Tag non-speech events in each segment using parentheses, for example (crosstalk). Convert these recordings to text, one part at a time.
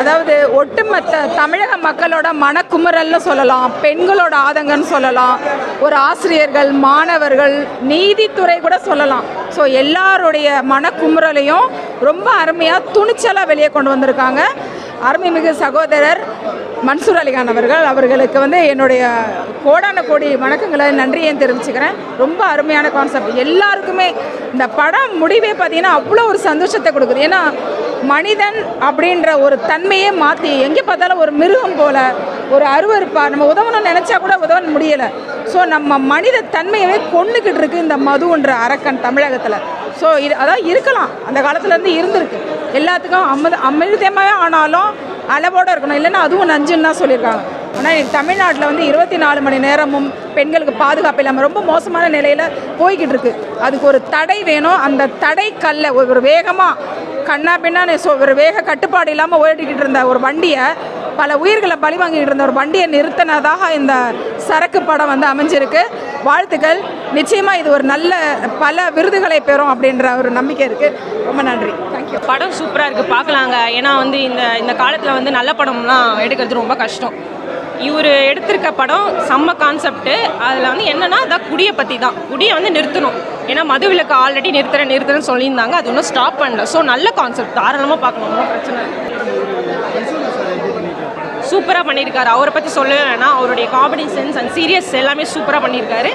அதாவது ஒட்டுமொத்த தமிழக மக்களோட மனக்குமுறல்னு சொல்லலாம் பெண்களோட ஆதங்கன்னு சொல்லலாம் ஒரு ஆசிரியர்கள் மாணவர்கள் நீதித்துறை கூட சொல்லலாம். ஸோ எல்லாருடைய மனக்குமுறலையும் ரொம்ப அருமையாக துணிச்சலாக வெளியே கொண்டு வந்திருக்காங்க. அருமைமிகு சகோதரர் மன்சூர் அலிகான் அவர்கள் அவர்களுக்கு வந்து என்னுடைய கோடான கோடி வணக்கங்களை நன்றியை தெரிவிச்சுக்கிறேன். ரொம்ப அருமையான கான்செப்ட் எல்லாருக்குமே இந்த படம் முடிவே பார்த்தீங்கன்னா அவ்வளோ ஒரு சந்தோஷத்தை கொடுக்குது. ஏன்னா மனிதன் அப்படின்ற ஒரு தன்மையே மாற்றி எங்கே பார்த்தாலும் ஒரு மிருகம் போல் ஒரு அருவருப்பாக நம்ம உதவணும்னு நினச்சா கூட உதவ முடியலை. ஸோ நம்ம மனித தன்மையவே கொண்டுக்கிட்டு இருக்கு இந்த மதுன்ற அரக்கன் தமிழகத்தில். ஸோ இது அதான் இருக்கலாம். அந்த காலத்துலேருந்து இருந்திருக்கு. எல்லாத்துக்கும் அமிர்த அமிர்தமாக ஆனாலும் அளவோடு இருக்கணும். இல்லைன்னா அதுவும் நஞ்சுன்னு தான் சொல்லியிருக்காங்க. ஆனால் தமிழ்நாட்டில் வந்து இருபத்தி நாலு மணி நேரமும் பெண்களுக்கு பாதுகாப்பு இல்லாமல் ரொம்ப மோசமான நிலையில் போய்கிட்டு இருக்கு. அதுக்கு ஒரு தடை வேணும். அந்த தடை கல்ல ஒரு வேகமாக கண்ணா பின்னான்னு ஒரு வேக கட்டுப்பாடு இல்லாமல் ஓடிக்கிட்டு இருந்த ஒரு வண்டியை பல உயிர்களை பலி வாங்கிட்டு இருந்த ஒரு வண்டியை நிறுத்தினதாக இந்த சரக்கு படம் வந்து அமைஞ்சிருக்கு. வாழ்த்துக்கள். நிச்சயமாக இது ஒரு நல்ல பல விருதுகளை பெறும் அப்படின்ற ஒரு நம்பிக்கை இருக்குது ரொம்ப நன்றி. தேங்க்யூ படம் சூப்பராக இருக்குது பார்க்கலாங்க. ஏன்னா வந்து இந்த இந்த காலத்தில் வந்து நல்ல படம்லாம் எடுக்கிறது ரொம்ப கஷ்டம். இவர் எடுத்திருக்க படம் செம்ம கான்செப்ட்டு அதில் வந்து என்னென்னா அதான் குடியை பற்றி தான் குடியை வந்து நிறுத்தணும். ஏன்னா மதுவிலக்கு ஆல்ரெடி நிறுத்துறேன் நிறுத்துறேன்னு சொல்லியிருந்தாங்க. அது இன்னும் ஸ்டாப் பண்ணல. ஸோ நல்ல கான்செப்ட் தாராளமாக பார்க்கணும் ஒன்றும் பிரச்சனை சூப்பராக பண்ணியிருக்காரு. அவரை பற்றி சொல்லவே வேணாம். அவருடைய காமெடி சென்ஸ் அண்ட் சீரியஸ் எல்லாமே சூப்பராக பண்ணியிருக்காரு.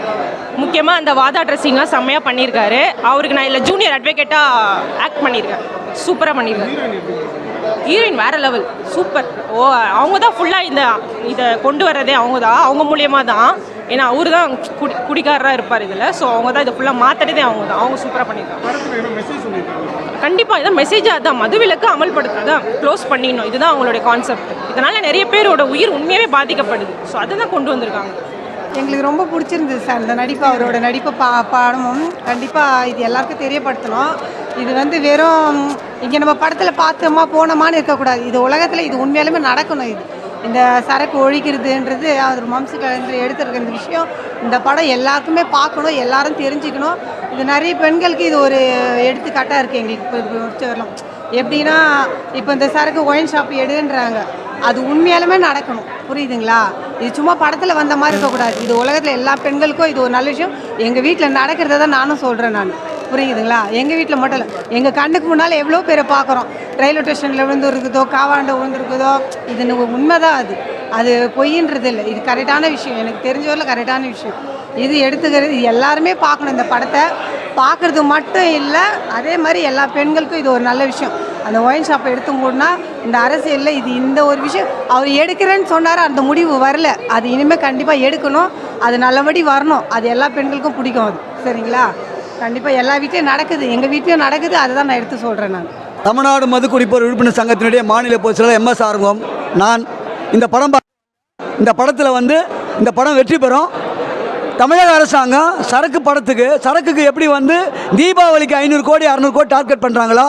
முக்கியமாக அந்த வாதா ட்ரெஸ்ஸிங்லாம் செம்மையாக பண்ணியிருக்காரு. அவருக்கு நான் இல்லை ஜூனியர் அட்வொகேட்டாக ஆக்ட் பண்ணியிருக்கேன். சூப்பராக பண்ணியிருக்காரு. ஹீரோயின் வேற லெவல் சூப்பர் ஓ அவங்க தான் ஃபுல்லாக இந்த இதை கொண்டு வர்றதே அவங்க தான் அவங்க மூலியமாக தான் ஏன்னா அவரு தான் குடி குடிக்காரராக இருப்பார் இதில். ஸோ அவங்க தான் இதை ஃபுல்லாக மாற்றுறதே அவங்க தான் அவங்க சூப்பராக பண்ணியிருக்காங்க. கண்டிப்பாக இதான் மெசேஜாக அதான் மதுவிலக்கு அமல்படுத்துதான் க்ளோஸ் பண்ணிடணும். இதுதான் அவங்களுடைய கான்செப்ட் இதனால் நிறைய பேரோட உயிர் உண்மையாகவே பாதிக்கப்படுது. ஸோ அதை தான் கொண்டு வந்திருக்காங்க. எங்களுக்கு ரொம்ப பிடிச்சிருந்தது சார் இந்த நடிப்பு அவரோட நடிப்பு பா பாடமும். கண்டிப்பாக இது எல்லாருக்கும் தெரியப்படுத்தணும். இது வந்து வெறும் இங்கே நம்ம படத்தில் பார்த்தோமா போனோமான்னு இருக்கக்கூடாது. இது உலகத்தில் இது உண்மையாலுமே நடக்கணும் இது. இந்த சரக்கு ஒழிக்கிறதுன்றது அவர் மம்சு கலந்து எடுத்திருக்க இந்த விஷயம். இந்த படம் எல்லாருக்குமே பார்க்கணும் எல்லாரும் தெரிஞ்சுக்கணும். இது நிறைய பெண்களுக்கு இது ஒரு எடுத்துக்காட்டாக இருக்குது எங்களுக்கு. இப்போ முடிச்ச வரலாம் எப்படின்னா இப்போ இந்த சரக்கு ஒயின் ஷாப் எடுன்றாங்க. அது உண்மையாலுமே நடக்கணும். புரியுதுங்களா? இது சும்மா படத்தில் வந்த மாதிரி இருக்கக்கூடாது. இது உலகத்தில் எல்லா பெண்களுக்கும் இது ஒரு நல்ல விஷயம். எங்கள் வீட்டில் நடக்கிறத தான் நானும் சொல்கிறேன் நான். புரியுதுங்களா? எங்கள் வீட்டில் மட்டும் இல்லை. எங்கள் கண்ணுக்கு முன்னால் எவ்வளோ பேரை பார்க்குறோம். ரயில்வே ஸ்டேஷனில் விழுந்து இருக்குதோ காவாண்ட விழுந்துருக்குதோ இது உண்மை தான் அது. அது பொய்ன்றது இல்லை. இது கரெக்டான விஷயம். எனக்கு தெரிஞ்சவரில் கரெக்டான விஷயம். இது எடுத்துக்கிறது இது எல்லாருமே பார்க்கணும் இந்த படத்தை. பார்க்குறது மட்டும் இல்லை அதே மாதிரி எல்லா பெண்களுக்கும் இது ஒரு நல்ல விஷயம். அந்த ஒயின் ஷாப்பை எடுத்து இந்த அரசியலில் இது இந்த ஒரு விஷயம் அவர் எடுக்கிறேன்னு சொன்னார் அந்த முடிவு வரல. அது இனிமேல் கண்டிப்பாக எடுக்கணும். அது நல்லபடி வரணும். அது எல்லா பெண்களுக்கும் பிடிக்கும் அது. சரிங்களா? கண்டிப்பாக எல்லா வீட்லேயும் நடக்குது. எங்கள் வீட்லேயும் நடக்குது. அதை தான் நான் எடுத்து சொல்கிறேன் நான். தமிழ்நாடு மது குடிப்போர் உறுப்பினர் சங்கத்தினுடைய மாநில பொதுச் செயலர் எம்எஸ் ஆர்வம். நான் இந்த படம் இந்த படத்தில் வந்து இந்த படம் வெற்றி பெறும். தமிழக அரசாங்கம் சரக்கு படத்துக்கு சரக்குக்கு எப்படி வந்து தீபாவளிக்கு ஐநூறு கோடி அறநூறு கோடி டார்கெட் பண்ணுறாங்களோ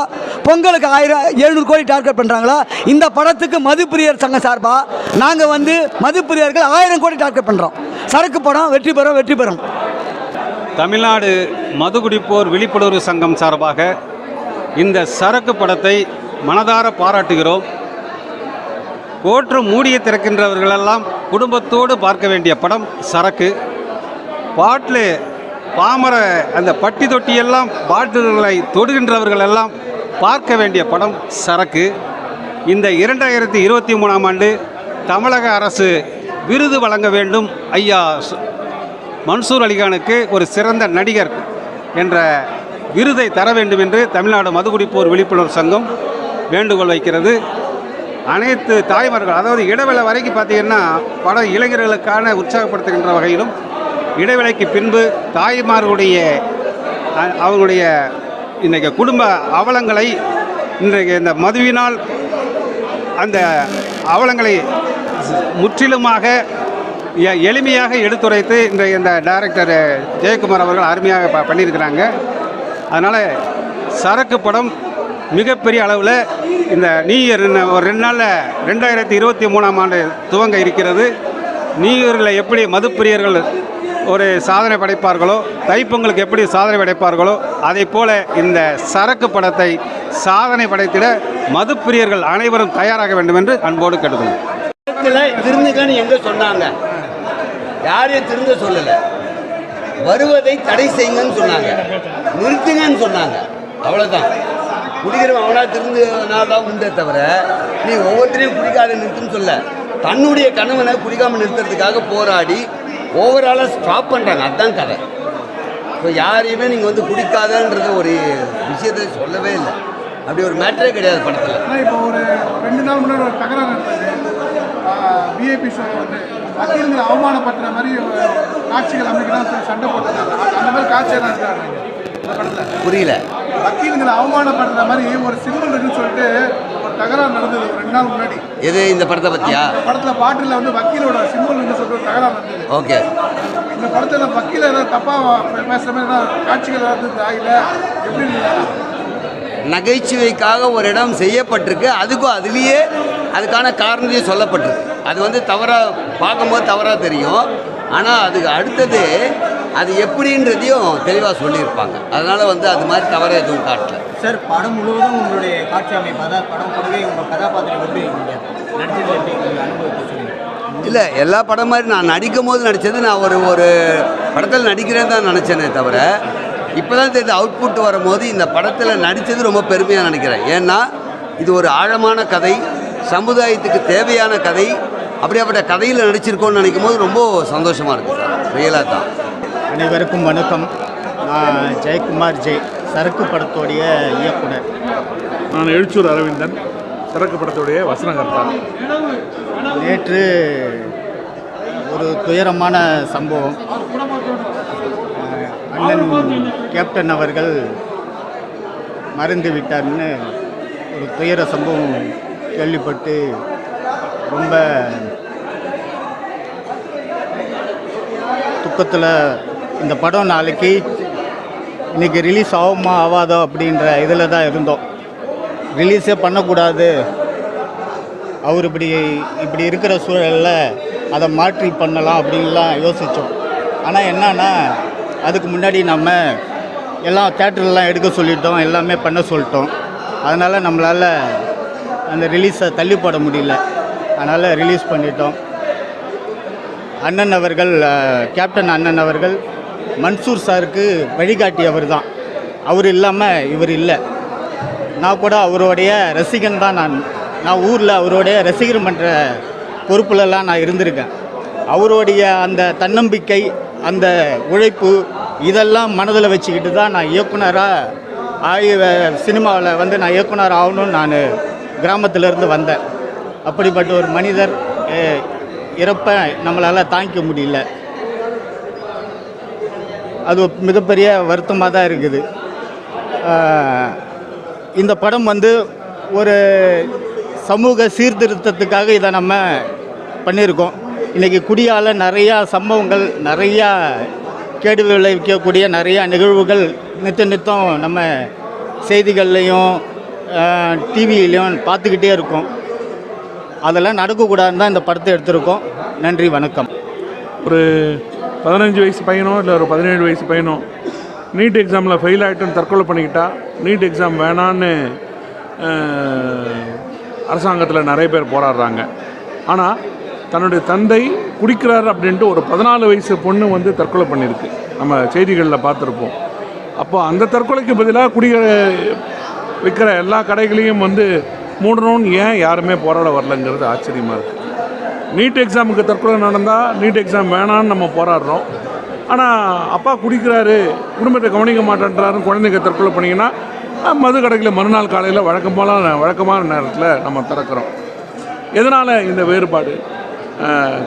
பொங்கலுக்கு ஆயிரம் எழுநூறு கோடி டார்கெட் பண்ணுறாங்களோ இந்த படத்துக்கு மதுப்பிரியர் சங்கம் சார்பாக நாங்கள் வந்து மதுப்பிரியர்கள் ஆயிரம் கோடி டார்கெட் பண்ணுறோம் சரக்கு படம் வெற்றி பெறும் வெற்றி பெறும். தமிழ்நாடு மதுகுடிப்போர் விழிப்புணர்வு சங்கம் சார்பாக இந்த சரக்கு படத்தை மனதார பாராட்டுகிறோம். கோற்று மூடிய திறக்கின்றவர்களெல்லாம் குடும்பத்தோடு பார்க்க வேண்டிய படம் சரக்கு. பாட்டில் பாமர அந்த பட்டி தொட்டியெல்லாம் பாட்டில்களை தொடுகின்றவர்கள் எல்லாம் பார்க்க வேண்டிய படம் சரக்கு. இந்த இரண்டாயிரத்தி இருபத்தி மூணாம் ஆண்டு தமிழக அரசு விருது வழங்க வேண்டும் ஐயா சு- மன்சூர் அலிகானுக்கு ஒரு சிறந்த நடிகர் என்ற விருதை தர வேண்டும் என்று தமிழ்நாடு மதுகுடிப்போர் விழிப்புணர்வு சங்கம் வேண்டுகோள் வைக்கிறது. அனைத்து தாய்மார்கள் அதாவது இடவேளை வரைக்கும் பார்த்தீங்கன்னா பட இளைஞர்களுக்கான உற்சாகப்படுத்துகின்ற வகையிலும் இடைவேளைக்கு பின்பு தாய்மார்களுடைய அவர்களுடைய இன்றைக்கு குடும்ப அவலங்களை இன்றைக்கு இந்த மதுவினால் அந்த அவலங்களை முற்றிலுமாக எ- எளிமையாக எடுத்துரைத்து இன்றைய இந்த டைரக்டர் ஜெயக்குமார் அவர்கள் அருமையாக ப- பண்ணியிருக்கிறாங்க. அதனால் சரக்கு படம் மிகப்பெரிய அளவில் இந்த நியூ இயர் ஒரு ரெண்டு நாளில் ரெண்டாயிரத்தி இருபத்தி மூணாம் ஆண்டு துவங்க இருக்கிறது. நியூ இயரில் எப்படி மதுப்பிரியர்கள் ஒரு சாதனை படைப்பார்களோ தைப்பொங்கலுக்கு எப்படி சாதனை படைப்பார்களோ அதே போல இந்த சரக்கு படத்தை சாதனை படைத்திட மதுப்பிரியர்கள் அனைவரும் தயாராக வேண்டும் என்று அன்போடு கேட்டுக்கொள்கிறேன் திருந்துக்கன்னு எங்க சொன்னாங்க? யாரையும் திருந்த சொல்லலை. வருவதை தடை செய்யுங்கன்னு சொன்னாங்க. நிறுத்துங்கன்னு சொன்னாங்க. அவ்வளவுதான். குடிக்கிறவன் அவனா திருந்தனால தான் உண்டே தவிர நீ ஒவ்வொருத்தரையும் குடிக்காத நிறுத்துன்னு சொல்ல. தன்னுடைய கணவனை குடிக்காம நிறுத்துறதுக்காக போராடி ஓவராலாக ஸ்டாப் பண்ணுறாங்க அதுதான் கதை. ஸோ யாரையுமே நீங்கள் வந்து குடிக்காதன்றது ஒரு விஷயத்தை சொல்லவே இல்லை. அப்படி ஒரு மேட்டரே கிடையாது படத்தில். ஆனால் இப்போ ஒரு ரெண்டு நாள் முன்னாடி ஒரு தகராறு நடந்தது. விஐபி ஷோ வந்து வக்கீல்களை அவமானப்படுத்துற மாதிரி காட்சிகள் அமைக்கலாம் சொல்லி சண்டை போட்டுருக்காங்க அந்த- மாதிரி காட்சியெல்லாம் இருக்காங்க புரியல. வக்கீல்களை அவமானப்படுத்துற மாதிரி ஒரு சிம்பிள் இருக்குன்னு சொல்லிட்டு தகராறு நடந்தது ரெண்டு நாள் முன்னாடி. எது இந்த படத்தை இந்த படத்தில் பாட்டில் வந்து வக்கீலோட சிம்பிள் சொல்லிட்டு ஒரு தகராறு நடந்தது. ஓகே. இந்த படத்தில் வக்கீல ஏதாவது தப்பாக பேசுகிற மாதிரி ஏதாவது காட்சிகள் ஏதாவது இல்லை எப்படி நகைச்சுவைக்காக ஒரு இடம் செய்யப்பட்டிருக்கு. அதுக்கும் அதுலேயே அதுக்கான காரணத்தையும் சொல்லப்பட்டிருக்கு. அது வந்து தவறாக பார்க்கும்போது தவறாக தெரியும். ஆனால் அதுக்கு அடுத்தது அது எப்படின்றதையும் தெளிவாக சொல்லியிருப்பாங்க. அதனால் வந்து அது மாதிரி தவறாக எதுவும் காட்டல. சார் படம் முழுவதும் உங்களுடைய காட்சி அமைப்பு? அதாவது படம் முழுவே உங்கள் கதாபாத்திரம் எப்படி நடிச்சது எப்படி உங்கள் அனுபவத்தை சொல்லுங்கள் இல்லை எல்லா படம் மாதிரி நான் நடிக்கும் போது நடித்தது நான் ஒரு ஒரு படத்தில் நடிக்கிறேன்னு தான் நினச்சேனே தவிர இப்போ தான் தெரியுது அவுட்புட் வரும்போது இந்த படத்தில் நடித்தது ரொம்ப பெருமையாக நினைக்கிறேன். ஏன்னா இது ஒரு ஆழமான கதை சமுதாயத்துக்கு தேவையான கதை அப்படியாப்பட்ட கதையில் நடிச்சிருக்கோன்னு நினைக்கும் போது ரொம்ப சந்தோஷமாக இருக்குது சார். ரியலாக தான். அனைவருக்கும் வணக்கம். நான் ஜெயக்குமார் ஜெய் சரக்கு படத்தோடைய இயக்குனர். நான் எழுச்சூர் அரவிந்தன் சரக்கு படத்துடைய வசனகர்த்தா. நேற்று ஒரு துயரமான சம்பவம். அண்ணன் கேப்டன் அவர்கள் மறைந்து விட்டார்னு ஒரு துயர சம்பவம் கேள்விப்பட்டு ரொம்ப துக்கத்தில் இந்த படம் நாளைக்கு இன்றைக்கி ரிலீஸ் ஆகுமா ஆகாதோ அப்படின்ற இதில் தான் இருந்தோம். ரிலீஸே பண்ணக்கூடாது. அவர் இப்படி இப்படி இருக்கிற சூழலில் அதை மாற்றி பண்ணலாம் அப்படின்லாம் யோசித்தோம் ஆனால் என்னன்னா அதுக்கு முன்னாடி நம்ம எல்லாம் தேட்டர்லாம் எடுக்க சொல்லிட்டோம் எல்லாமே பண்ண சொல்லிட்டோம். அதனால் நம்மளால் அந்த ரிலீஸை தள்ளி போட முடியல. அதனால் ரிலீஸ் பண்ணிட்டோம். அண்ணன் அவர்கள் கேப்டன் அண்ணன் அவர்கள் மன்சூர் சாருக்கு வழிகாட்டியவர் தான். அவர் இல்லாமல் இவர் இல்லை. நான் கூட அவருடைய ரசிகன் தான் நான். நான் ஊரில் அவருடைய ரசிகர் மன்ற பொறுப்புலலாம் நான் இருந்திருக்கேன். அவருடைய அந்த தன்னம்பிக்கை அந்த உழைப்பு இதெல்லாம் மனதில் வச்சுக்கிட்டு தான் நான் இயக்குனராக ஆகி சினிமாவில் வந்து நான் இயக்குனர் ஆகணும்னு நான் கிராமத்திலேருந்து வந்தேன். அப்படிப்பட்ட ஒரு மனிதர் இறப்பை நம்மளால் தாங்கிக்க முடியல. அது மிகப்பெரிய வருத்தமாக தான் இருக்குது. இந்த படம் வந்து ஒரு சமூக சீர்திருத்தத்துக்காக இதை நம்ம பண்ணியிருக்கோம். இன்றைக்கி குடியால் நிறையா சம்பவங்கள் நிறையா கேடு விளைவிக்கக்கூடிய நிறையா நிகழ்வுகள் நித்த நித்தம் நம்ம செய்திகள்லையும் டிவியிலையும் பார்த்துக்கிட்டே இருக்கோம். அதெல்லாம் நடக்கக்கூடாதுன்னு தான் இந்த படத்தை எடுத்திருக்கோம். நன்றி வணக்கம். ஒரு பதினஞ்சு வயசு பையனோ இல்லை ஒரு பதினேழு வயசு பையனோ நீட் எக்ஸாமில் ஃபெயில் ஆகிட்டுன்னு தற்கொலை பண்ணிக்கிட்டா நீட் எக்ஸாம் வேணான்னு அரசாங்கத்தில் நிறைய பேர் போராடுறாங்க. ஆனால் தன்னுடைய தந்தை குடிக்கிறார் அப்படின்ட்டு ஒரு பதினாலு வயசு பொண்ணு வந்து தற்கொலை பண்ணியிருக்கு நம்ம செய்திகளில் பார்த்துருப்போம். அப்போ அந்த தற்கொலைக்கு பதிலாக குடிக்கிற விற்கிற எல்லா கடைகளையும் வந்து மூடணும்னு ஏன் யாருமே போராட வரலங்கிறது ஆச்சரியமாக இருக்குது நீட் எக்ஸாமுக்கு தற்கொலை நடந்தால் நீட் எக்ஸாம் வேணான்னு நம்ம போராடுறோம். ஆனால் அப்பா குடிக்கிறாரு குடும்பத்தை கவனிக்க மாட்டேன்றாருன்னு குழந்தைங்க தற்கொலை பண்ணிங்கன்னா மது கடைகளில் மறுநாள் காலையில் வழக்கமான வழக்கமான நேரத்தில் நம்ம திறக்கிறோம். எதனால் இந்த வேறுபாடு?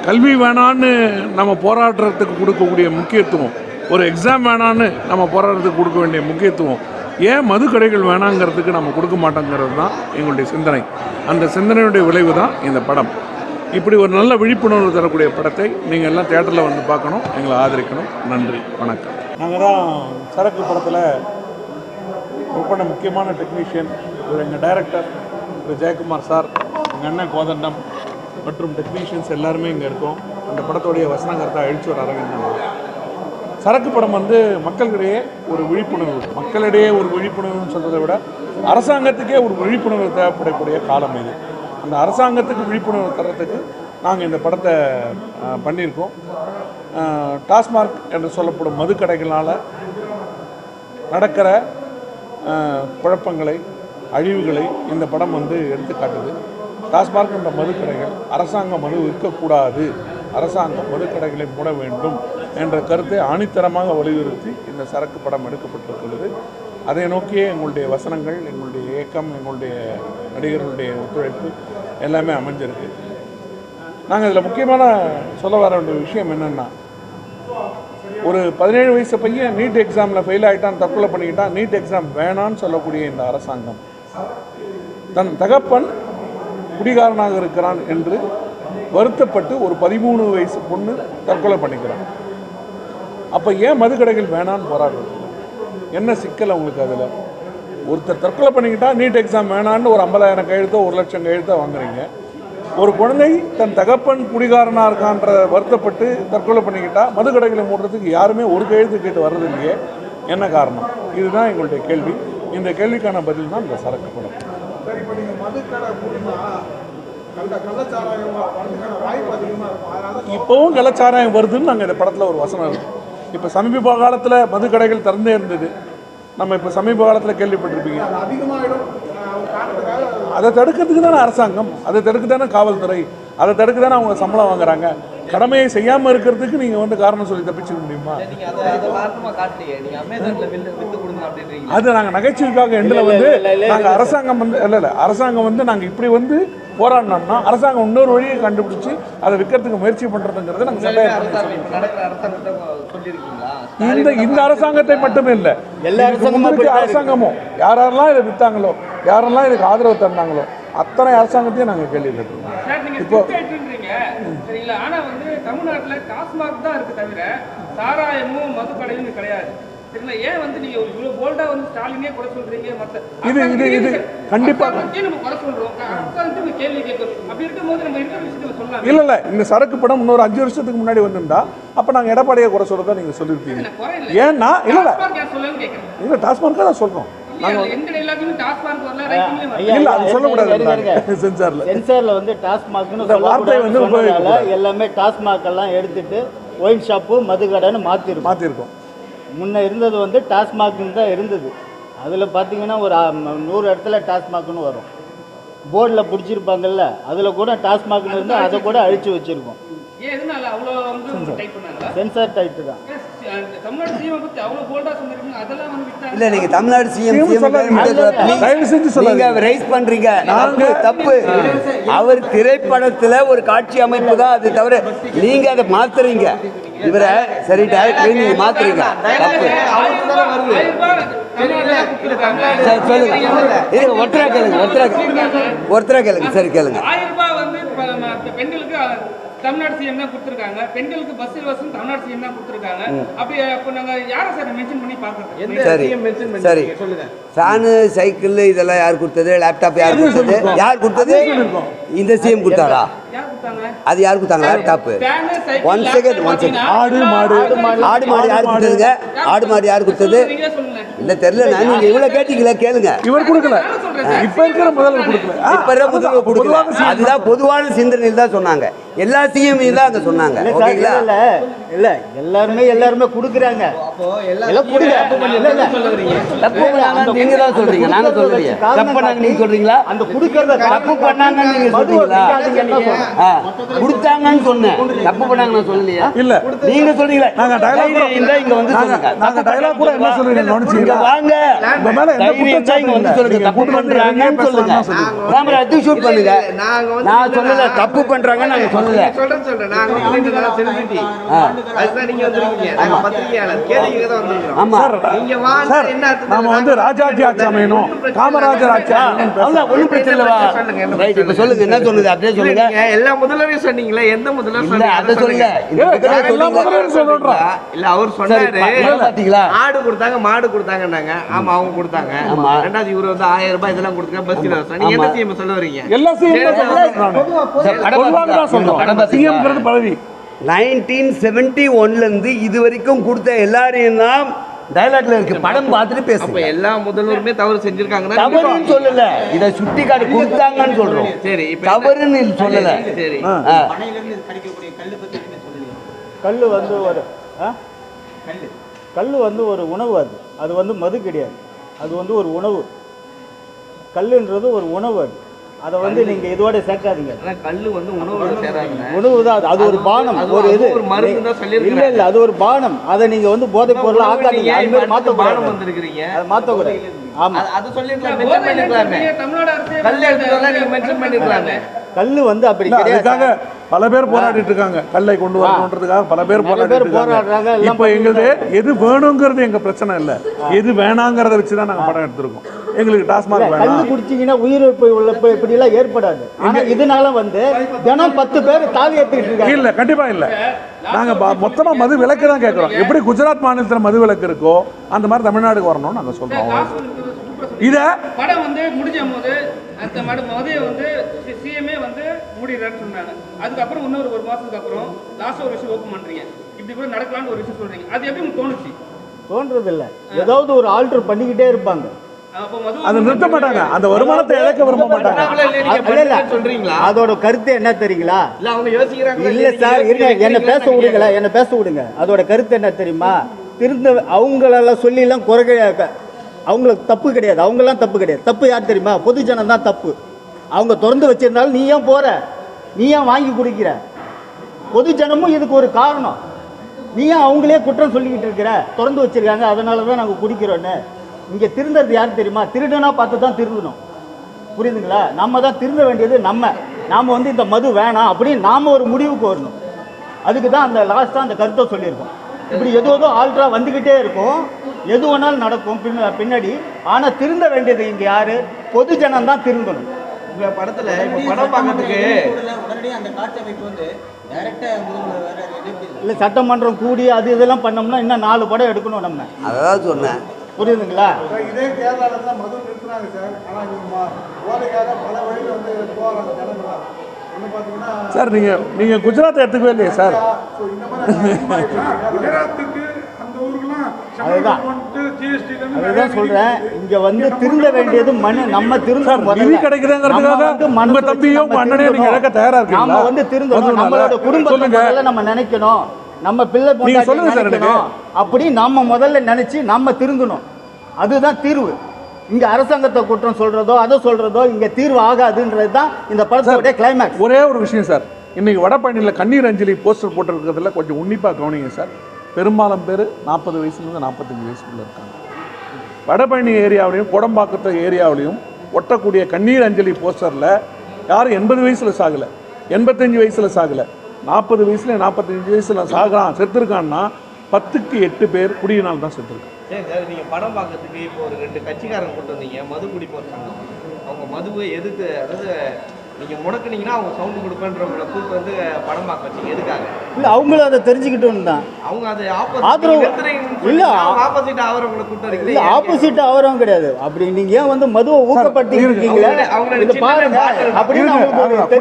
கல்வி வேணான்னு நம்ம போராடுறதுக்கு கொடுக்கக்கூடிய முக்கியத்துவம் ஒரு எக்ஸாம் வேணான்னு நம்ம போராடுறதுக்கு கொடுக்க வேண்டிய முக்கியத்துவம் ஏன் மது கடைகள் வேணாங்கிறதுக்கு நம்ம கொடுக்க மாட்டோங்கிறது தான் எங்களுடைய சிந்தனை. அந்த சிந்தனையுடைய விளைவு தான் இந்த படம். இப்படி ஒரு நல்ல விழிப்புணர்வு தரக்கூடிய படத்தை நீங்கள் எல்லாம் தேட்டரில் வந்து பார்க்கணும். எங்களை ஆதரிக்கணும். நன்றி. வணக்கம். நாங்கள் தான் சரக்கு படத்தில் ஒர்க் பண்ண முக்கியமான டெக்னீஷியன் இவர் எங்கள் டைரக்டர் திரு ஜெயக்குமார் சார் எங்கள் அண்ணன் கோதண்டம் மற்றும் டெக்னீஷியன்ஸ் எல்லாருமே இங்கே இருக்கோம். அந்த படத்தோடைய வசனகர்த்தா எழுச்சூர் அரவிந்தன் சரக்கு படம் வந்து மக்களிடையே ஒரு விழிப்புணர்வு மக்களிடையே ஒரு விழிப்புணர்வுன்னு சொல்கிறத விட அரசாங்கத்துக்கே ஒரு விழிப்புணர்வு தேவைப்படக்கூடிய காலம் இது. அந்த அரசாங்கத்துக்கு விழிப்புணர்வு தரத்துக்கு நாங்கள் இந்த படத்தை பண்ணியிருக்கோம். டாஸ்மார்க் என்று சொல்லப்படும் மதுக்கடைகளால் நடக்கிற குழப்பங்களை அழிவுகளை இந்த படம் வந்து எடுத்துக்காட்டுது. டாஸ்மார்க் என்ற மதுக்கடைகள் அரசாங்கம் மது விற்கக்கூடாது. அரசாங்கம் மதுக்கடைகளை மூட வேண்டும். என்ற கருத்தை ஆணித்தரமாக வலியுறுத்தி இந்த சரக்கு படம் எடுக்கப்பட்டிருக்கிறது. அதை நோக்கியே எங்களுடைய வசனங்கள் எங்களுடைய இயக்கம் எங்களுடைய நடிகர்களுடைய ஒத்துழைப்பு எல்லாமே அமைஞ்சிருக்கு. நாங்கள் இதில் முக்கியமான சொல்ல வர வேண்டிய விஷயம் என்னென்னா ஒரு பதினேழு வயசு பையன் நீட் எக்ஸாமில் ஃபெயில் ஆகிட்டான் தற்கொலை பண்ணிக்கிட்டான் நீட் எக்ஸாம் வேணான்னு சொல்லக்கூடிய இந்த அரசாங்கம் தன் தகப்பன் குடிகாரனாக இருக்கிறான் என்று வருத்தப்பட்டு ஒரு பதிமூணு வயசு பொண்ணு தற்கொலை பண்ணிக்கிறான். அப்போ ஏன் மதுக்கடைகள் வேணான்னு போராடுறது? என்ன சிக்கல் அவங்களுக்கு அதில்? ஒருத்தர் தற்கொலை பண்ணிக்கிட்டா நீட் எக்ஸாம் வேணான்னு ஒரு ஐம்பதாயிரம் கையெழுத்தோ ஒரு லட்சம் கையெழுத்தோ வாங்குறீங்க. ஒரு குழந்தை தன் தகப்பன் குடிகாரனா இருக்கான்ற வருத்தப்பட்டு தற்கொலை பண்ணிக்கிட்டா மதுக்கடைகளை மூடுறதுக்கு யாருமே ஒரு கையெழுத்து கேட்டு வர்றது இல்லையே என்ன காரணம்? இதுதான் எங்களுடைய கேள்வி. இந்த கேள்விக்கான பதில் தான் இந்த சரக்கு படம். இப்போவும் கலாச்சாரம் வருதுன்னு நாங்கள் இந்த படத்தில் ஒரு வசனம் இருக்கு. இப்போ சமீப காலத்தில் மதுக்கடைகள் திறந்தே இருந்தது. நம்ம இப்போ சமீப காலத்தில் கேள்விப்பட்டிருப்பீங்க. அதை தடுக்கிறதுக்கு தானே அரசாங்கம்? அதை தடுக்க தானே காவல்துறை? அதை தடுக்க தானே அவங்க சம்பளம் வாங்குறாங்க? கடமையை செய்யாமல் இருக்கிறதுக்கு நீங்கள் வந்து காரணம் சொல்லி தப்பிச்சுக்க முடியுமா? அது நாங்கள் நகைச்சுவைக்காக எண்டில் வந்து நாங்கள் அரசாங்கம் வந்து இல்லை இல்லை அரசாங்கம் வந்து நாங்கள் இப்படி வந்து போராடினோம்னா அரசாங்கம் இன்னொரு வழியை கண்டுபிடிச்சி அதை விற்கிறதுக்கு முயற்சி பண்ணுறதுங்கிறது நாங்கள் சட்டம் இந்த இந்த அரசாங்கத்தை மட்டுமே இல்லை. எல்லா அரசாங்கமும் யாரெல்லாம் இதை வித்தாங்களோ யாரெல்லாம் இதுக்கு ஆதரவு தந்தாங்களோ அத்தனை அரசாங்கத்தையும் நாங்கள் கேள்வி கேட்டிருக்கோம். சார் நீங்க இப்போ சரிங்களா? ஆனா வந்து தமிழ்நாட்டுல டாஸ்மாக் தான் இருக்கு தவிர சாராயமும் மதுக்கடையும் கிடையாது. சரிங்களா? ஏன் வந்து நீங்க இவ்வளவு போல்டா வந்து ஸ்டாலினே குறை சொல்றீங்க? மத்த இது இது இது கண்டிப்பாக இல்லை இல்லை. இந்த சரக்கு படம் இன்னொரு அஞ்சு வருஷத்துக்கு முன்னாடி வந்திருந்தா அப்போ நாங்கள் எடப்பாடியை குறை சொல்கிறதா நீங்கள் இல்லை ஏன்னா இல்லை இல்லை. டாஸ்மாக் இல்லை டாஸ்மார்க்காக தான் சொல்கிறோம் டாஸ்மாக். சென்சாரில் சென்சார்ல வந்து உபயோகிக்கக்கூடாது. எல்லாமே டாஸ்மாக் எல்லாம் எடுத்துட்டு ஒயின் ஷாப்பு மதுக்கடைன்னு மாத்திருக்கோம். மாற்றிருக்கோம் முன்ன இருந்தது வந்து டாஸ்மாக்னு தான் இருந்தது. அதில் பார்த்தீங்கன்னா ஒரு நூறு இடத்துல டாஸ்மாக்னு வரும். போர்டில் பிடிச்சிருப்பாங்கல்ல அதில் கூட டாஸ்மாக்னு இருந்தால் அதை கூட அழிச்சு வச்சுருக்கோம். சென்சார் டைட்டு தான். இல்ல நீங்க தமிழ்நாடு சிஎம். தயவு செஞ்சு நீங்க ரைஸ் பண்றீங்க. தப்பு தப்பு. அவர் திரைப்படத்துல ஒரு காட்சி அமைப்பு தான் அது தவிர நீங்க அதை மாத்துறீங்க. இவரை சரி டைரக்டர் நீங்க மாத்துறீங்க சொல்லுங்க. ஒருத்தரா கேளுங்க ஒருத்தரா ஒருத்தரா கேளுங்க. சரி கேளுங்க ஆயிரம் ரூபாய் வந்து இப்ப நம்ம இப்ப பெண்களுக்கு அஹ், தமிழ்நாடு சிஎம் தான் கொடுத்துருக்காங்க. பெண்களுக்கு பஸ் இலவசம் தமிழ்நாடு சிஎம் தான் கொடுத்துருக்காங்க. அப்படி அப்போ நாங்க யாரை சார் மென்ஷன் பண்ணி பார்க்கறது? சரி. சரி. ஃபேனு சைக்கிள் இதெல்லாம் யார் கொடுத்தது? லேப்டாப் யார் கொடுத்தது? யார் கொடுத்தது? இந்த சிஎம் கொடுத்தாரா? அது யார் கொடுத்தாங்க? Laptop fan, cycle, one second one second ஆடு மாடு ஆடு மாடு யார் கொடுத்ததுங்க? ஆடு மாடு யார் கொடுத்தது? நீங்களே சொல்லுங்க இல்ல தெரியல. நீங்க இவ்வளவு கேட்டீங்களா? கேளுங்க. இவர் கொடுக்கல. இப்ப இருக்கிற முதல்வர் கொடுக்கல. ஆ, இப்ப இருக்கிற முதல்வர் கொடுக்கல. பொதுவாக சி- அதுதான் பொதுவான சிந்தனையில் தான் சொன்னாங்க. எல்லா சிஎம் தான் அங்க சொன்னாங்க. இல்ல சார், ஓகேங்களா? இல்ல, இல்ல. எல்லாருமே எல்லாருமே கொடுக்குறாங்க. எல்லாம் கொடுங்க. இல்ல, இல்ல. தப்பு பண்ணாங்க நீங்க தான் சொல்றீங்க. நாங்க சொல்லலையே தப்பு பண்ணாங்க நீங்க சொல்றீங்களா? அந்த குடுக்கறத தப்பு பண்ணாங்கன்னு நீங்க சொல்றீங்களா? ஆ, கொடுத்தாங்கன்னு சொன்னேன். தப்பு பண்ணாங்க நான் சொல்லலையா? இல்ல. நீங்க சொல்றீங்களா? நாங்க இருந்தா இங்க வந்து நாங்க- கூட என்ன சொல்றீங்க? வாங்க மேல இங்க வந்து சொல்லுங்க. தப்பு பண்றாங்கன்னு சொல்லுங்க. ஷூட் பண்ணுங்க? நான் சொல்லல தப்பு பண்றாங்க நாங்க சொல்லல. சொல்றேன் சொல்றேன். நாங்க செலிபிரிட்டி. அதுதான் நீங்க வந்திருக்கீங்க. நாங்க பத்திரிகையாளர் கேள்விக்கு தான் வந்திருக்கோம் ஆமா. நீங்க வாங்க சார் என்ன அர்த்தம் நாம வந்து ராஜாஜி ஆட்சி அமையணும். காமராஜர் ஆட்சி அமையணும். அவ்வளவு ஒண்ணும் பிரச்சனை இல்லவா சொல்லுங்க, என்ன ரைட் இப்ப சொல்லுங்க என்ன சொல்லுது? அப்படியே சொல்லுங்க. எல்லா முதல்வரையும் சொன்னீங்களே எந்த முதல்வர் சொன்னீங்க? அதை எல்லா சொல்லுங்க. முதல்வரும் சொல்றேன். இல்ல அவர் சொன்னாரு. பாத்தீங்களா? ஆடு கொடுத்தாங்க மாடு கொடுத்தாங்கன்னாங்க. ஆமா அவங்க கொடுத்தாங்க. ஆமா. ரெண்டாவது இவரு வந்து ஆயிரம் ரூபாய் இதெல்லாம் கொடுத்தாங்க பஸ் இலவசம். நீங்க சொல்ல வரீங்க? எல்லா சிஎம்? சொல்றோம்? சிஎம்ங்கிறது பதவி. நைன்டீன் செவன்டி ஒன்லேருந்து இது வரைக்கும் கொடுத்த எல்லாரையும் தான் டைலாக்ல இருக்கு. படம் பார்த்துட்டு அப்ப பேசுங்க எல்லா முதல்வருமே தவறு செஞ்சிருக்காங்கன்னா தவறுன்னு சொல்லல. இதை சுட்டி காட்டி கொடுத்தாங்கன்னு சொல்றோம். சரி தவறுன்னு சொல்லல. சரி. கல் வந்து ஒரு கல் வந்து ஒரு உணவு அது. அது வந்து மது கிடையாது. அது வந்து ஒரு உணவு. கல்லுன்றது ஒரு உணவு அது. அதை வந்து நீங்கள் இதோட சேர்க்காதீங்க. கல்லு வந்து சேராதுங்க. உணவு தான் அது. ஒரு பானம். அது- ஒரு இது. இல்ல இல்ல அது ஒரு பானம். அதை நீங்க வந்து போதைப் பொருள் ஆக்காதீங்க. நீங்க அது மாதிரி அடுத்து பானம் மாத்தக்கூடாது வந்திருக்கிறீங்க? அதை மாத்தக்கூடாது. ஆமா. அது- சொல்லிருக்கலாம் மென்ஷன் பண்ணிருக்கலாமே. தமிழ்நாடு அரசு கல் எடுத்துக்கலாம் நீங்க மென்ஷன் பண்ணிருக்கலாமே. கல்லு வந்து அப்படி கிடையாது. அதுக்காக பல பேர் போராடிட்டு இருக்காங்க. கல்லை கொண்டு வரணுன்றதுக்காக பல பேர் போராடிட்டு பேர் போராடுறாங்க, இருக்காங்க இப்போ எங்களுது எது வேணுங்கிறது எங்க பிரச்சனை இல்ல. எது வேணாங்கிறத வச்சு தான் நாங்க படம் எடுத்திருக்கோம். எங்களுக்கு டாஸ்மாக் கல்லு வேணாம். குடிச்சீங்கன்னா உயிரிழப்பு இப்படி எல்லாம் ஏற்படாது. ஆனா இதனால வந்து தினம் பத்து பேர் தாலி ஏத்திட்டு இருக்காங்க. இல்ல கண்டிப்பா இல்ல. நாங்க ப- மொத்தமா மது விலக்கு தான் கேட்கறோம் எப்படி குஜராத் மாநிலத்துல மது விலக்கு இருக்கோ அந்த மாதிரி தமிழ்நாடுக்கு வரணும்னு நாங்க சொல்றோம். இத படம் வந்து முடிஞ்ச போது அந்த மடு மதுவை வந்து சிஎம்ஏ வந்து மூடிடுறான்னு சொன்னாங்க. அதுக்கப்புறம் இன்னொரு ஒரு மாசத்துக்கு அப்புறம் லாஸ்ட் ஒரு விஷயம் ஓப்பன் பண்றீங்க. இப்படி கூட நடக்கலாம்னு ஒரு விஷயம் சொல்றீங்க. அது எப்படி உங்களுக்கு தோணுச்சு? தோன்றது இல்ல ஏதாவது ஒரு ஆல்டர் பண்ணிக்கிட்டே இருப்பாங்க. அதை நிறுத்த மாட்டாங்க. அந்த வருமானத்தை இழக்க விரும்ப மாட்டாங்க. சொல்றீங்களா? அதோட கருத்து என்ன தெரியுங்களா? இல்ல அவங்க யோசிக்கிறாங்க இல்ல சார் என்ன பேச விடுங்களேன் என்ன பேச விடுங்க. அதோட கருத்து என்ன தெரியுமா? திருந்த அவங்களெல்லாம் சொல்லி எல்லாம் குறை அவங்களுக்கு தப்பு கிடையாது. அவங்கெல்லாம் தப்பு கிடையாது. தப்பு யார் தெரியுமா? பொதுஜனம் தான் தப்பு. அவங்க திறந்து வச்சிருந்தாலும் நீ ஏன் போற? நீ ஏன் வாங்கி குடிக்கிற? பொதுஜனமும் இதுக்கு ஒரு காரணம். நீ ஏன் அவங்களே குற்றம் சொல்லிக்கிட்டு இருக்கிற? திறந்து வச்சிருக்காங்க. அதனால தான் நாங்கள் குடிக்கிறோன்னு. இங்கே திருந்தது யார் தெரியுமா? திருடனா பார்த்து தான் திருந்தணும் புரியுதுங்களா? நம்ம தான் திருந்த வேண்டியது நம்ம. நாம வந்து இந்த மது வேணாம் அப்படின்னு நாம ஒரு முடிவுக்கு வரணும். அதுக்கு தான் அந்த லாஸ்ட்டாக அந்த கருத்தை சொல்லியிருக்கோம். இப்படி எது எதோ ஆல்ட்ரா வந்துக்கிட்டே இருக்கும். எது வேணாலும் நடக்கும். பின்ன பின்னாடி. ஆனால் திருந்த வேண்டியது இங்கே யாரு? பொதுஜனம் தான் திருந்தணும். உங்க படத்துல இப்ப படம் பார்க்கறதுக்கு உடனடியாக அந்த காட்சி அமைப்பு வந்து டைரக்டா முதல்வர் வேற எப்படி இல்லை சட்டமன்றம் கூடி அது இதெல்லாம் பண்ணோம்னா இன்னும் நாலு படம் எடுக்கணும் நம்ம. அதான் சொன்னேன். புரியுதுங்களா? இதே கேரளாவில் தான் மது நிறுத்துனாங்க சார். ஆனால் இவங்க போதைக்காக பல வழியில் வந்து போகிறாங்க ஜனங்களாம் ஒன்று பார்த்தீங்கன்னா சார் நீங்க நீங்க குஜராத் எடுத்துக்கவே இல்லையே சார்? (laughs) அதுதான். அதுதான் சொல்றேன். இங்க வந்து திருந்த வேண்டியது மனு நம்ம திருந்த. நிதி கிடைக்குதுங்கிறதுக்காக நம்ம தம்பியும் நம்ம அண்ணனையும் நீங்க. இழக்க தயாரா இருக்கீங்களா? நாம வந்து திருந்தணும். முதல்ல நம்மளோட குடும்பத்தை நம்ம நினைக்கணும். நம்ம பிள்ளை. நினைக்கணும். அப்படி நம்ம முதல்ல நினைச்சு நம்ம திருந்தணும். அதுதான் தீர்வு. இங்க அரசாங்கத்தை குற்றம் சொல்றதோ அதை சொல்றதோ இங்க தீர்வு ஆகாதுன்றது தான் இந்த படத்தோட கிளைமேக்ஸ் ஒரே ஒரு விஷயம் சார். இன்னைக்கு வடபழனியில் கண்ணீர் அஞ்சலி போஸ்டர் போட்டிருக்கிறதுல கொஞ்சம் உன்னிப்பாக கவனிங்க சார். பெரும்பாலும் பேர் நாற்பது வயசுலேருந்து நாற்பத்தஞ்சு வயசுக்குள்ள இருக்காங்க. வடபழனி ஏரியாவிலையும் குடம்பாக்கத்து ஏரியாவிலையும் ஒட்டக்கூடிய கண்ணீர் அஞ்சலி போஸ்டரில் யாரும் எண்பது வயசில் சாகலை. எண்பத்தஞ்சு வயசில் சாகலை. நாற்பது வயசுல நாற்பத்தஞ்சு வயசில் சாகுறான் செத்துருக்கான்னா பத்துக்கு எட்டு பேர் குடியினால் தான் செத்துருக்கான் சரி சார் நீங்கள் படம் பார்க்கறதுக்கு இப்போ ஒரு ரெண்டு கட்சிக்காரங்க கொண்டு வந்தீங்க மது குடிப்போர் சங்கம் அவங்க மதுவை எதிர்த்து அதாவது நீங்க முடக்குனீங்கன்னா அவங்க சவுண்டு கொடுப்பேன்றவங்களை கூட்டு வந்து படம் பார்க்க வச்சீங்க எதுக்காக? இல்ல அவங்களும் அதை தெரிஞ்சுக்கிட்டோம் தான். அவங்க அது ஆதரவு- இல்ல, ஆப்போசிட் ஆப்போசிட் ஆவறவங்களை கூட்டு இல்ல ஆப்போசிட் அவரும் கிடையாது. அப்படி நீங்க ஏன் வந்து மதுவை ஊக்கப்படுத்தி இருக்கீங்களே? சின்ன பாருங்க. அப்படின்னு அவங்களுக்கு.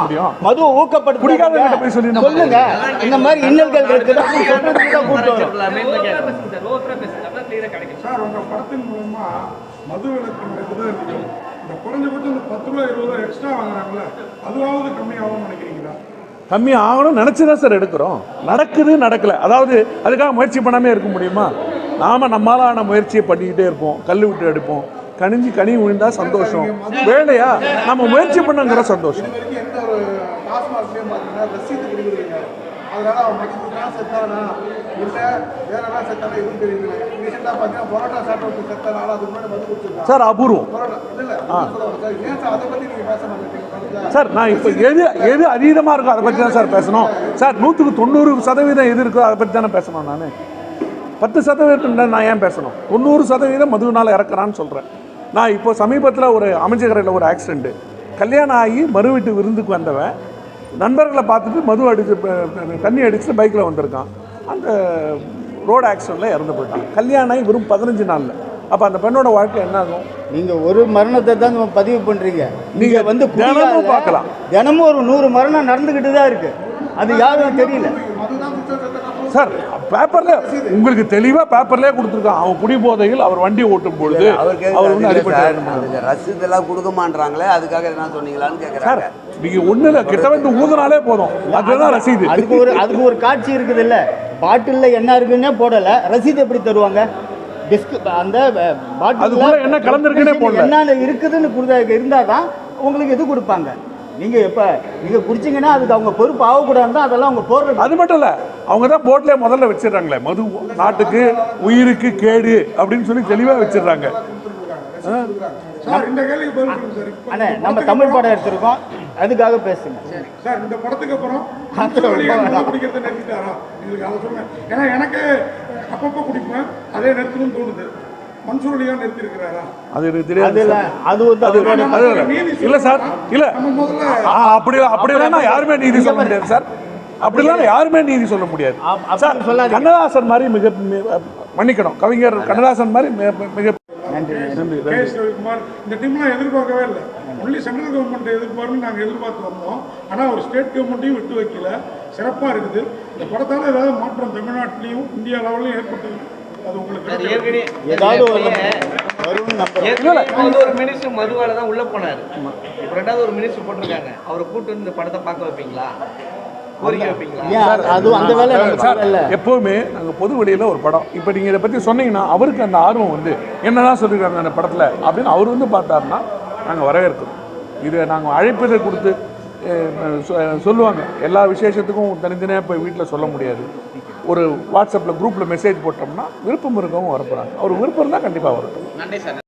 முடியும். மதுவை ஊக்கப்படுத்தி குடிக்காதவங்ககிட்ட போய் சொல்லி சொல்லுங்க. இந்த மாதிரி இன்னல்கள் இருக்குதா. கூட்டு வரோம். சார். உங்கள் படத்தின் மூலமா மது நடக்குது இந்த குறைஞ்சபட்சம் இந்த பத்து ரூபா இருபது ரூபா எக்ஸ்ட்ரா வாங்குறாங்கல்ல அதுவாவது கம்மியாகும்னு நினைக்கிறீங்களா? கம்மி ஆகணும் நினச்சி தான் சார் எடுக்கிறோம். நடக்குது நடக்கலை. அதாவது அதுக்காக முயற்சி பண்ணாமே இருக்க முடியுமா? நாம் நம்மளான முயற்சியை பண்ணிக்கிட்டே இருப்போம். கல் விட்டு எடுப்போம். கனிஞ்சு கனி விழுந்தா சந்தோஷம். வேலையா நம்ம முயற்சி பண்ணுங்கிற சந்தோஷம். அதனால இல்லை எதுவும் தெரியல ரீசெண்டாக பார்த்தீங்கன்னா பரோட்டா சாப்பிட்டு அதுக்கு முன்னாடி சார் அபூர்வம். பரோட்டா இல்லை சார் ஏன் சார் அதை பற்றி நீங்கள் பேச மாட்டேங்க சார் நான் இப்போ எது எது அதீதமாக இருக்கோ அதை பற்றி தான் சார் பேசணும். சார் நூற்றுக்கு தொண்ணூறு சதவீதம் எது இருக்கோ அதை பற்றி தானே பேசணும் நான். பத்து சதவீதம் நான் ஏன் பேசணும்? தொண்ணூறு சதவீதம் மதுவினால் இறக்குறான்னு சொல்கிறேன் நான் இப்போ சமீபத்தில் ஒரு அமைச்சகரையில் ஒரு ஆக்சிடெண்ட்டு கல்யாணம் ஆகி மறு வீட்டு விருந்துக்கு வந்தவன் நண்பர்களை பார்த்துட்டு மது அடிச்சு ப- தண்ணி அடிச்சு பைக்கில் வந்திருக்கான். அந்த ரோடு ஆக்சிடெண்ட்டில் இறந்து போயிட்டான். கல்யாணம் ஆகி வெறும் பதினஞ்சு நாளில். அப்போ அந்த பெண்ணோட வாழ்க்கை என்ன ஆகும் நீங்க ஒரு மரணத்தை தான் பதிவு பண்றீங்க. நீங்க வந்து தினமும் பார்க்கலாம். தினமும் ஒரு நூறு மரணம் நடந்துகிட்டு தான் இருக்கு. அது யாரும் தெரியல. சார் பேப்பர்ல உங்களுக்கு தெளிவா பேப்பர்லயே கொடுத்துருக்கான். அவன் குடிபோதையில் அவர் வண்டி ஓட்டும் பொழுது அவர் வந்து அடிபட்டு ரசீதெல்லாம் கொடுக்கமான்றாங்களே அதுக்காக என்ன சொன்னீங்களான்னு கேட்குறாங்க நீங்க ஒண்ணு இல்ல கிட்ட வந்து ஊதுனாலே போதும். அதுதான் ரசீது. அதுக்கு ஒரு அதுக்கு ஒரு காட்சி இருக்குது இல்ல பாட்டில்ல என்ன இருக்குன்னே போடல. ரசீது எப்படி தருவாங்க? டிஸ்க் அந்த பாட்டில் என்ன கலந்திருக்குன்னே போடல. என்ன இருக்குதுன்னு கொடுத்தா இருந்தால் தான் உங்களுக்கு இது கொடுப்பாங்க? நீங்க எப்ப நீங்க குடிச்சீங்கன்னா அதுக்கு அவங்க பொறுப்பு ஆகக்கூடாதுன்னு தான் அதெல்லாம் அவங்க போடுறது அது மட்டும் இல்ல. அவங்க தான் போட்லயே முதல்ல வச்சிடுறாங்களே. மது நாட்டுக்கு உயிருக்கு கேடு அப்படின்னு சொல்லி தெளிவா வச்சிடுறாங்க. நம்ம தமிழ் படம் எடுத்திருக்கோம். அதுக்காக பேசுங்க. சார் இந்த படத்துக்கு அப்புறம் குடிக்கிறத நிறுத்திட்டாரா எங்களுக்கு அதை சொல்லுங்க. ஏன்னா எனக்கு அப்பப்போ குடிப்பேன் அதே நிறுத்தணும்னு தோணுது. இல்ல. சார். இல்ல அப்படி அப்படிலாம் நான் யாருமே நீதி சொல்ல முடியாது சார். அப்படிலாம் யாருமே நீதி சொல்ல முடியாது. சார் சொல்லாதீங்க. கண்ணதாசன் மாதிரி மிக மன்னிக்கணும். கவிஞர் கண்ணதாசன் மாதிரி மிக- இந்த டீம்லாம் எதிர்பார்க்கவே இல்லை. ஒன்லி சென்ட்ரல் கவர்மெண்ட் எதிர்பார்ப்புன்னு நாங்கள் எதிர்பார்த்து வந்தோம். ஆனால் ஒரு ஸ்டேட் கவர்மெண்ட்டையும் விட்டு வைக்கல. சிறப்பாக இருக்குது. இந்த படத்தால் ஏதாவது மாற்றம் தமிழ்நாட்டிலையும் இந்தியா லெவல்லையும் ஏற்பட்டது? அது உங்களுக்கு ஏதாவது ஒரு மினிஸ்டர் மதுவால தான் உள்ள போனாரு. இப்ப ரெண்டாவது ஒரு மினிஸ்டர் போட்டிருக்காங்க. அவரை கூட்டு வந்து இந்த படத்தை பார்க்க வைப்பீங்களா? எப்போவுமே நாங்கள் பொது வெளியில் ஒரு படம். இப்போ நீங்கள் இதை பற்றி சொன்னீங்கன்னா அவருக்கு அந்த ஆர்வம் வந்து என்னதான் சொல்லியிருக்காங்க அந்த படத்தில்? அப்படின்னு அவர் வந்து பார்த்தாருன்னா நாங்கள் வரவேற்கிறோம். இதை நாங்கள் அழைப்பதை கொடுத்து சொல்லுவாங்க. எல்லா விசேஷத்துக்கும் தனித்தனியாக போய் வீட்டில் சொல்ல முடியாது. ஒரு வாட்ஸ்அப்பில் குரூப்பில் மெசேஜ் போட்டோம்னா விருப்பம் இருக்கவங்க வரப்போகிறாங்க அவர் விருப்பம் இருந்தால் கண்டிப்பாக வரட்டும். நன்றி சார்.